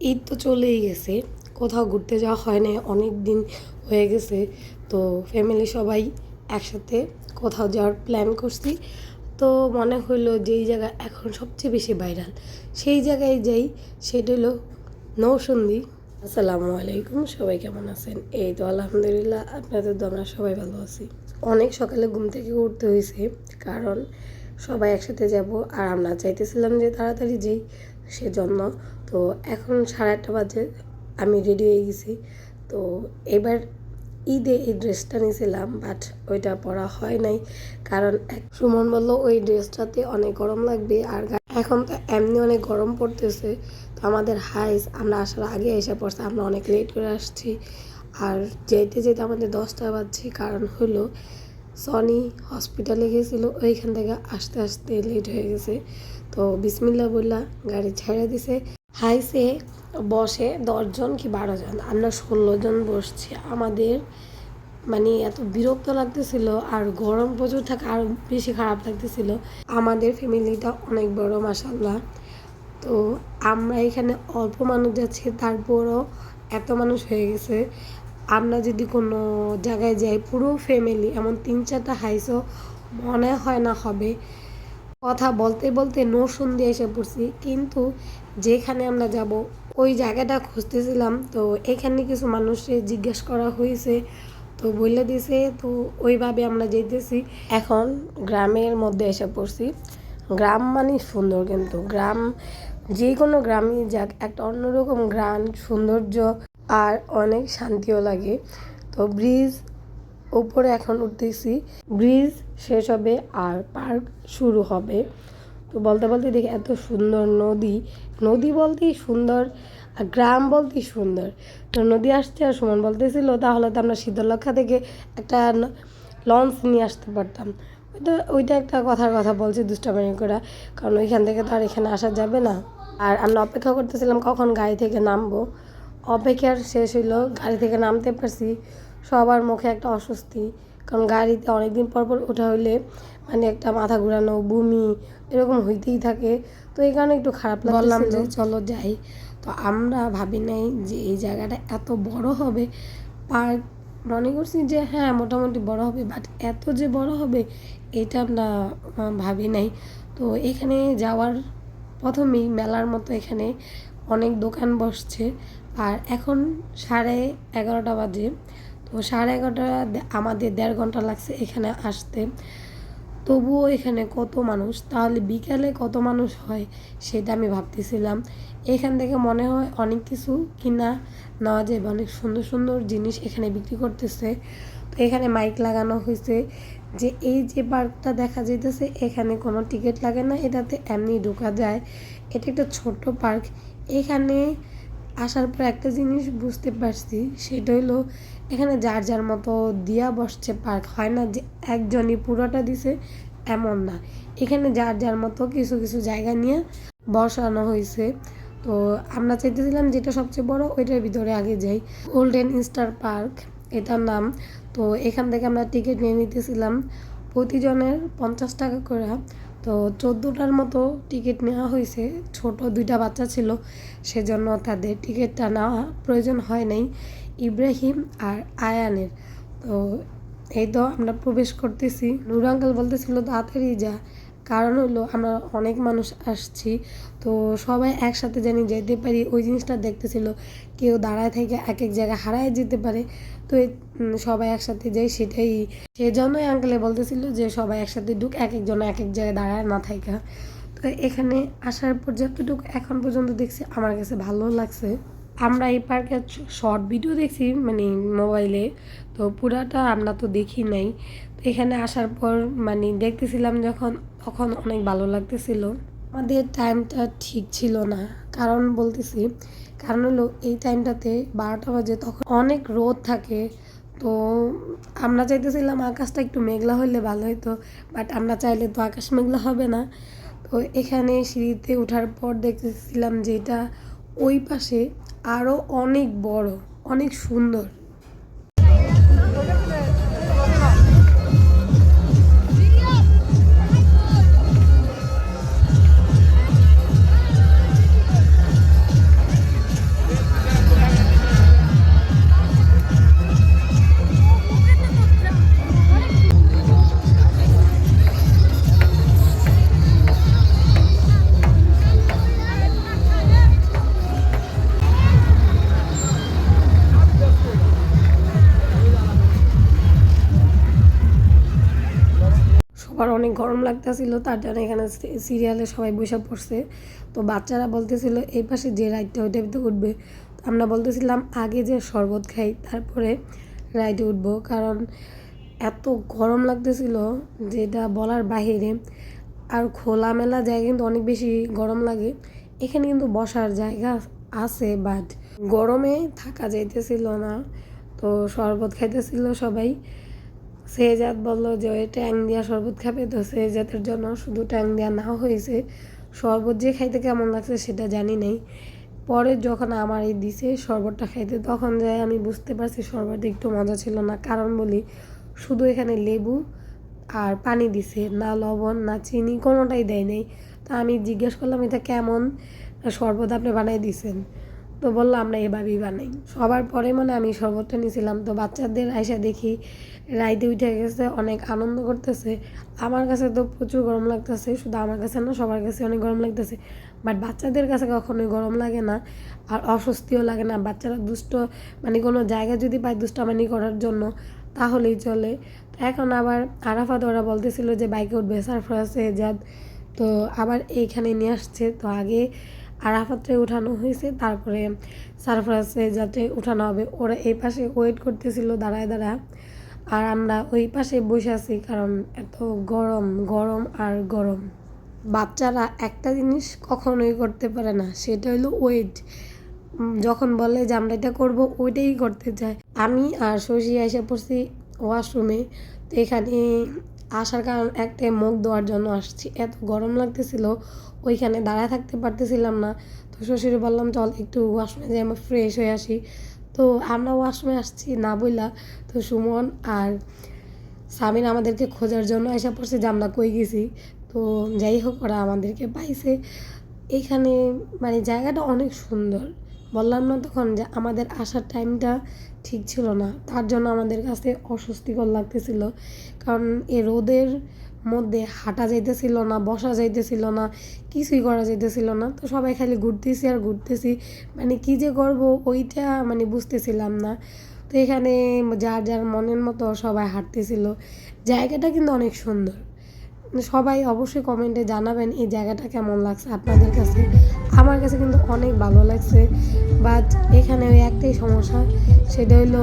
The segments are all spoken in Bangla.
ঈদ তো চলেই গেছে, কোথাও ঘুরতে যাওয়া হয় না অনেক দিন হয়ে গেছে। তো ফ্যামিলি সবাই একসাথে কোথাও যাওয়ার প্ল্যান করছি। তো মনে হলো যেই জায়গা এখন সবচেয়ে বেশি ভাইরাল সেই জায়গায় যাই, সেটা হলো নৌসন্ধি। আসসালামু আলাইকুম, সবাই কেমন আছেন? এই তো আলহামদুলিল্লাহ, আপনাদের তো আমরা সবাই ভালো আছি। অনেক সকালে ঘুম থেকে উঠতে হয়েছে কারণ সবাই একসাথে যাব। আর আমরা চাইতেছিলাম যে তাড়াতাড়ি যেই, সেজন্য তো এখন সাড়ে আটটা বাজে, আমি রেডি হয়ে গেছি। তো এবার ঈদে এই ড্রেসটা নিয়েছিলাম বাট ওইটা পরা হয় নাই। কারণ সুমন বলল, ওই ড্রেসটাতে অনেক গরম লাগবে, আর এখন তো এমনি অনেক গরম পড়তেছে। তো আমাদের হাইস, আমরা আসার আগে এসে পড়ছে, আমরা অনেক লেট করে আসছি। আর যেতে যেতে আমাদের দশটা বাজছে, কারণ হলো সনি হসপিটালে গেছিল, ওইখান থেকে আসতে আসতে লেট হয়ে গেছে। তো বিসমিল্লা বললা, গাড়ি ছেড়ে দিছে। হাইসে বসে দশজন কি বারো জন আমরা ষোলো জন বসছি। আমাদের মানে এত বিরক্ত লাগতেছিল আর গরম প্রচুর থাকে আরও বেশি খারাপ লাগতেছিল। আমাদের ফ্যামিলিটা অনেক বড় মাসাল্লাহ তো আমরা এখানে অল্প মানুষ যাচ্ছি, তারপরও এত মানুষ হয়ে গেছে। আমরা যদি কোনো জায়গায় যাই, পুরো ফ্যামিলি, এমন তিন চারটা হাইসও মনে হয় না হবে। কথা বলতে বলতে নরসুন দিয়ে এসে পড়ছি। কিন্তু যেখানে আমরা যাব, ওই জায়গাটা খুঁজতেছিলাম। তো এখানে কিছু মানুষের জিজ্ঞেস করা হয়েছে, তো বলে দিছে, তো ওইভাবে আমরা যেতেছি এখন গ্রামের মধ্যে এসে পড়ছি। গ্রাম মানে সুন্দর কিন্তু। গ্রাম যে কোনো গ্রামই যাক, একটা অন্যরকম গ্রাম সৌন্দর্য আর অনেক শান্তিও লাগে। তো ব্রিজ উপরে এখন উঠতেছি। ব্রিজ শেষ হবে আর পার্ক শুরু হবে। তো বলতে বলতে দেখি এত সুন্দর নদী। নদী বলতেই সুন্দর আর গ্রাম বলতেই সুন্দর। তো নদী আসছে আর সুমন বলতেছিল, তাহলে তো আমরা শীতলক্ষা থেকে একটা লঞ্চ নিয়ে আসতে পারতাম। ওইটা ওইটা একটা কথার কথা বলছি দুষ্টামানি করা, কারণ ওইখান থেকে তো আর এখানে আসা যাবে না। আর আমরা অপেক্ষা করতেছিলাম কখন গাড়ি থেকে নামবো। অপেক্ষার শেষ হইল, গাড়ি থেকে নামতে পারছি। সবার মুখে একটা অস্বস্তি। কারণ গাড়িতে অনেকদিন পর পর ওঠা হইলে মানে একটা মাথা ঘুরানো, বমি এরকম হইতেই থাকে। তো এই কারণে একটু খারাপ বললাম যে, চলো যাই। তো আমরা ভাবি নাই যে এই জায়গাটা এত বড় হবে। পার্ক মনে করছি যে হ্যাঁ মোটামুটি বড় হবে। বাট এত যে বড় হবে, এটা আমরা ভাবি নাই। তো এখানে যাওয়ার প্রথমেই মেলার মতো এখানে অনেক দোকান বসছে। আর এখন সাড়ে এগারোটা বাজে। তো সাড়ে এগারোটা আমাদের দেড় ঘণ্টা লাগছে এখানে আসতে। তবুও এখানে কত মানুষ? তাহলে বিকালে কত মানুষ হয় সেটা আমি ভাবতেছিলাম। এখান থেকে মনে হয় অনেক কিছু কিনা নেওয়া যাবে। অনেক সুন্দর সুন্দর জিনিস এখানে বিক্রি করতেছে। তো এখানে মাইক লাগানো হয়েছে যে এই যে পার্কটা দেখা যাইতেছে, এখানে কোনো টিকিট লাগে না, এটাতে এমনি ঢোকা যায়। এটা একটা ছোট্ট পার্ক। এখানে আসার পর একটা জিনিস বুঝতে পারছি, সেটা হলো এখানে যার যার মতো দিয়া বসছে, পার্ক হয় না যে একজনই পুরোটা দিছে, এমন না। এখানে যার যার মতো কিছু কিছু জায়গা নিয়ে বসানো হয়েছে তো আমরা চাইতেছিলাম যেটা সবচেয়ে বড়, ওইটার ভিতরে আগে যাই। গোল্ডেন স্টার পার্ক এটার নাম। তো এখান থেকে আমরা টিকিট নিয়ে নিতেছিলাম প্রতিজনের পঞ্চাশ টাকা করে। তো চোদ্দোটার মতো টিকিট নেওয়া হয়েছে ছোট দুইটা বাচ্চা ছিল, সেজন্য তাদের টিকিটটা নেওয়া প্রয়োজন হয় নাই। ইব্রাহিম আর আয়ানের। তো এই তো আমরা প্রবেশ করতেছি। নুর আঙ্কাল বলতেছিল, তাড়াতাড়ি যা। কারণ হলো আমরা অনেক মানুষ আসছি, তো সবাই একসাথে জানি যেতে পারি। ওই জিনিসটা দেখতেছিল, কেউ দাঁড়ায় থেকে এক এক জায়গায় হারায় যেতে পারে। তো সবাই একসাথে যাই সেটাই। সেজন্যই আঙ্কেলে বলতেছিল যে সবাই একসাথে ঢুক এক একজন এক এক জায়গায় দাঁড়ায় না থাকা তো এখানে আসার পর যতটুকু এখন পর্যন্ত দেখছি, আমার কাছে ভালো লাগছে। আমরা এই পার্কে শর্ট ভিডিও দেখছি মানে মোবাইলে তো পুরাটা আমরা তো দেখি নাই। তো এখানে আসার পর মানে দেখতেছিলাম যখন, তখন অনেক ভালো লাগতেছিল। আমাদের টাইমটা ঠিক ছিল না। কারণ বলতেছি, কারণ হলো এই টাইমটাতে বারোটা বাজে তখন অনেক রোদ থাকে। তো আমরা চাইতেছিলাম আকাশটা একটু মেঘলা হলে ভালো হতো বাট আমরা চাইলে তো আকাশ মেঘলা হবে না। তো এখানে সিঁড়িতে ওঠার পর দেখতেছিলাম যে এটা ওই পাশে আরও অনেক বড় অনেক সুন্দর। গরম লাগতেছিল, তার জন্য এখানে সিরিয়ালে সবাই বসে পড়ছে। তো বাচ্চারা বলতেছিল, এই পাশে যে রাইডটা, ওইটা ভিতরে উঠবে। আমরা বলতেছিলাম, আগে যে শরবত খাই, তারপরে রাইডে উঠবো। কারণ এত গরম লাগতেছিল যেটা বলার বাহিরে। আর খোলামেলা জায়গা কিন্তু অনেক বেশি গরম লাগে। এখানে কিন্তু বসার জায়গা আছে বাট গরমে থাকা যাইতেছিল না। তো শরবত খাইতেছিল সবাই। সেজাত বলল যে, ওই ট্যাং দিয়া শরবত খাবে তো? সেজাতের জন্য শুধু ট্যাং দেওয়া না হয়েছে। শরবত যে খাইতে কেমন লাগছে সেটা জানি নাই। পরে যখন আমার এই দিছে শরবতটা খাইতে, তখন যাই আমি বুঝতে পারছি শরবত একটু মজা ছিল না। কারণ বলি, শুধু এখানে লেবু আর পানি দিছে, না লবণ, না চিনি, কোনোটাই দেয় নাই। তা আমি জিজ্ঞেস করলাম, এটা কেমন শরবত আপনি বানাই দিছেন? তো বলল, আমরা এভাবেই বানাই। সবার পরে মানে আমি শরবতটা নিয়েছিলাম। তো বাচ্চাদের আইসা দেখি রাইতে উঠে গেছে, অনেক আনন্দ করতেছে। আমার কাছে তো প্রচুর গরম লাগতেছে, শুধু আমার কাছে না, সবার কাছে অনেক গরম লাগতেছে। বাট বাচ্চাদের কাছে কখনোই গরম লাগে না আর অস্বস্তিও লাগে না। বাচ্চারা দুষ্ট মানে কোনো জায়গা যদি পায় দুষ্টামানি করার জন্য, তাহলেই চলে। এখন আবার আরাফাত ওরা বলতেছিল যে, বাইকে উঠবে, সারফরাজ এজাদ তো আবার এইখানে নিয়ে আসছে। তো আগে আরাফাতরে উঠানো হয়েছে। তারপরে সারফরাজে যাতে উঠানো হবে। ওরা এই পাশে ওয়েট করতেছিল, দাঁড়ায় দাঁড়ায়। আর আমরা ওই পাশে বসে আছি কারণ এত গরম গরম আর গরম। বাচ্চারা একটা জিনিস কখনোই করতে পারে না, সেটা হলো ওয়েট যখন বলে যে আমরা এটা করব, ওইটাই করতে চায়। আমি আর শশী এসে পড়ছি ওয়াশরুমে তো এখানে আসার কারণ একটা মুখ দেওয়ার জন্য আসছি। এত গরম লাগতেছিল, ওইখানে দাঁড়ায় থাকতে পারতেছিলাম না। তো শ্বশুর বললাম, চল একটু ওয়াশরুমে যাই, আমরা ফ্রেশ হয়ে আসি। তো আমরা ওয়াশরুমে আসছি, না বইলা। তো সুমন আর সামিন আমাদেরকে খোঁজার জন্য এসে পড়ছে যে আমরা কই গেছি। তো যাই হোক, ওরা আমাদেরকে পাইছে। এখানে মানে জায়গাটা অনেক সুন্দর। বললাম না তখন যে আমাদের আসার টাইমটা ঠিক ছিল না। তার জন্য আমাদের কাছে অস্বস্তিকর লাগতেছিল। কারণ এ রোদের মধ্যে হাঁটা যাইতেছিল না, বসা যাইতেছিল না, কিছুই করা যাইতেছিল না। তো সবাই খালি ঘুরতেছি আর ঘুরতেছি। মানে কী যে করব ওইটা মানে বুঝতেছিলাম না। তো এখানে যার যার মনের মতো সবাই হাঁটতেছিল। জায়গাটা কিন্তু অনেক সুন্দর। সবাই অবশ্যই কমেন্টে জানাবেন এই জায়গাটা কেমন লাগছে আপনাদের কাছে। আমার কাছে কিন্তু অনেক ভালো লাগছে বাট এখানে ওই একটাই সমস্যা, সেটা হলো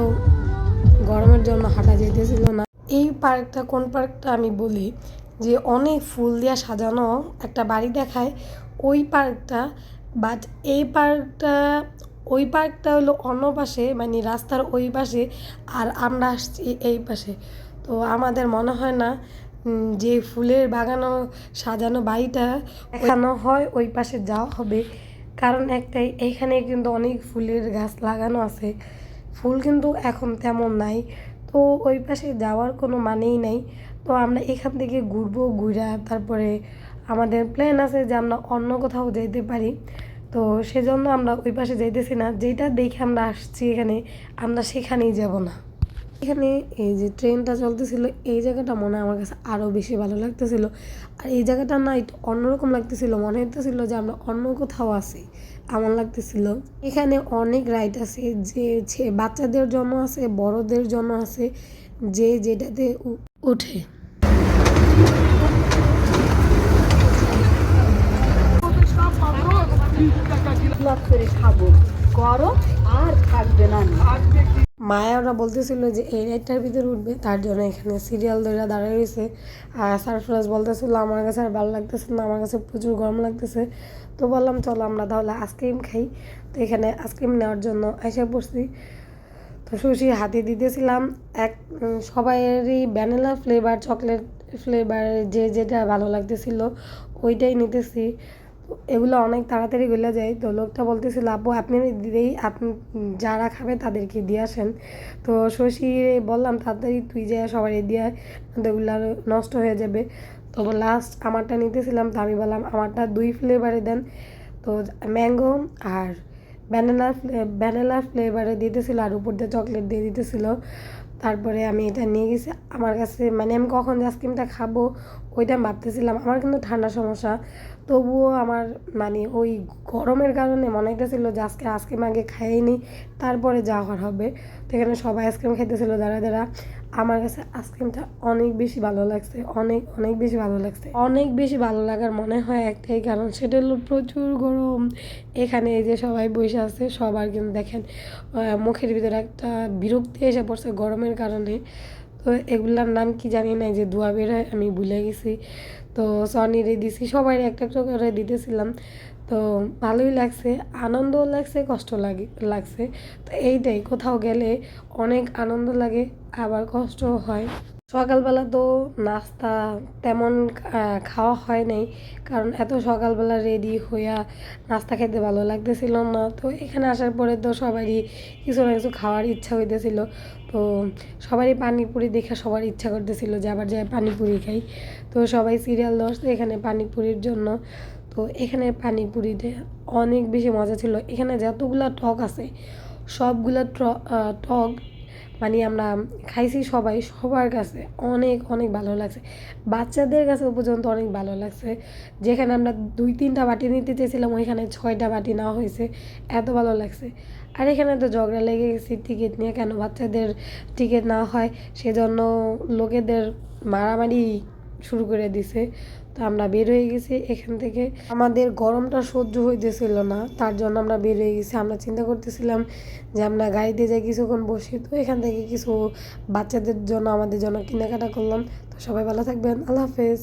গরমের জন্য হাঁটা যেতেছিল না। এই পার্কটা, কোন পার্কটা আমি বলি, যে অনেক ফুল দিয়ে সাজানো একটা বাড়ি দেখায়, ওই পার্কটা বাট এই পার্কটা, ওই পার্কটা হলো অন্য পাশে মানে রাস্তার ওই পাশে, আর আমরা আসছি এই পাশে। তো আমাদের মনে হয় না যে ফুলের বাগানো, সাজানো বাড়িটা দেখানো হয়, ওই পাশে যাওয়া হবে। কারণ একটাই, এখানে কিন্তু অনেক ফুলের গাছ লাগানো আছে। ফুল কিন্তু এখন তেমন নাই। তো ওই পাশে যাওয়ার কোনো মানেই নাই। তো আমরা এখান থেকে ঘুরবো, ঘুরা তারপরে আমাদের প্ল্যান আছে যে আমরা অন্য কোথাও যেতে পারি। তো সেজন্য আমরা ওই পাশে যাইতেছি না। যেটা দেখে আমরা আসছি এখানে, আমরা সেখানেই যাব না। এখানে এই যে ট্রেনটা চলতেছিল এই জায়গাটা মনে হয় আমার কাছে আরও বেশি ভালো লাগতেছিল। আর এই জায়গাটা না একটু অন্যরকম লাগতেছিল মনে হতেছিল যে আমরা অন্য কোথাও আছি এমন লাগতেছিল। এখানে অনেক রাইড আছে যে ছে- বাচ্চাদের জন্য আছে বড়দের জন্য আছে যে যেটাতে উ- ওঠে। লাভ করে খাব গরম আর থাকবে না। মায়া ওরা বলতেছিল যে, এই রাইডটার ভিতরে উঠবে, তার জন্য এখানে সিরিয়াল ধরে দাঁড়িয়ে রয়েছে। আর সারফরাজ বলতেছিল, আমার কাছে আর ভালো লাগতেছে না, আমার কাছে প্রচুর গরম লাগতেছে। তো বললাম, চলো আমরা তাহলে আইসক্রিম খাই। তো এখানে আইসক্রিম নেওয়ার জন্য এসে পড়ছি। তো সুশি হাতে দিতেছিলাম এক সবাইয়েরই ভ্যানিলা ফ্লেভার চকলেট ফ্লেভার যে যেটা ভালো লাগতেছিল, ওইটাই নিতেছি। এগুলো অনেক তাড়াতাড়ি গলে যায়। তো লোকটা বলতেছিল আপু আপনি দিদি আপনি যারা খাবে তাদেরকে দিয়ে আসেন। তো শশী বললাম, তাড়াতাড়ি তুই যা, সবাই দিয়ে নয়তো এগুলো নষ্ট হয়ে যাবে। তো লাস্ট আমারটা নিতেছিলাম, তো আমি বললাম, আমারটা দুই ফ্লেভারে দেন। তো ম্যাঙ্গো আর ভ্যানিলা ভ্যানিলা ফ্লেভারে দিতেছিল আর উপর দিয়ে চকলেট দিয়ে দিতেছিল। তারপরে আমি এটা নিয়ে গেছি। আমার কাছে মানে আমি কখন যে আইসক্রিমটা খাব, ওইটা ভাবতেছিলাম। আমার কিন্তু ঠান্ডা সমস্যা। তবুও আমার মানে ওই গরমের কারণে মনে হইতেছিল যে আজকে আইসক্রিম আগে খাইনি তারপরে যা হওয়ার হবে। তো এখানে সবাই আইসক্রিম খাইতেছিল যারা যারা আমার কাছে আইসক্রিমটা অনেক বেশি ভালো লাগছে, অনেক অনেক বেশি ভালো লাগছে। অনেক বেশি ভালো লাগার মনে হয় একটাই কারণ, সেটা হলো প্রচুর গরম। এখানে এই যে সবাই বসে আছে, সবার কিন্তু দেখেন মুখের ভিতরে একটা বিরক্তি এসে পড়ছে গরমের কারণে। তো এগুলার নাম কি জানি না যে ধোয়া বের হয়, আমি ভুলে গেছি। তো সনিরে দিছি সবাই একটা একটা করে দিতেছিলাম। তো ভালোই লাগছে, আনন্দও লাগছে, কষ্ট লাগে, লাগছে। তো এইটাই, কোথাও গেলে অনেক আনন্দ লাগে, আবার কষ্টও হয়। সকালবেলা তো নাস্তা তেমন খাওয়া হয় নাই, কারণ এত সকালবেলা রেডি হইয়া নাস্তা খেতে ভালো লাগতেছিল না। তো এখানে আসার পরে তো সবারই কিছু না কিছু খাওয়ার ইচ্ছা হইতেছিল। তো সবারই পানিপুরি দেখে সবার ইচ্ছা করতেছিল যে আবার যায় পানিপুরি খাই। তো সবাই সিরিয়াল ধরছে এখানে পানিপুরির জন্য তো এখানে পানিপুরিতে অনেক বেশি মজা ছিল। এখানে যতগুলা টক আছে, সবগুলা টক মানে আমরা খাইছি সবাই, সবার কাছে অনেক অনেক ভালো লাগছে। বাচ্চাদের কাছে পর্যন্ত অনেক ভালো লাগছে। যেখানে আমরা দুই, তিনটা বাটি নিতে চেয়েছিলাম, ওইখানে ছয়টা বাটি নেওয়া হয়েছে। এত ভালো লাগছে। আর এখানে তো ঝগড়া লেগে গেছে টিকিট নিয়ে কেন বাচ্চাদের টিকিট না হয়, সেজন্য লোকেদের মারামারি শুরু করে দিছে। তো আমরা বের হয়ে গেছি এখান থেকে। আমাদের গরমটা সহ্য হইতেছিল না, তার জন্য আমরা বের হয়ে গেছি। আমরা চিন্তা করতেছিলাম যে আমরা গাড়িতে যাই কিছুক্ষণ বসি, তো এখান থেকে কিছু বাচ্চাদের জন্য, আমাদের জন্য কেনাকাটা করলাম। তো সবাই ভালো থাকবেন, আল্লাহ হাফেজ।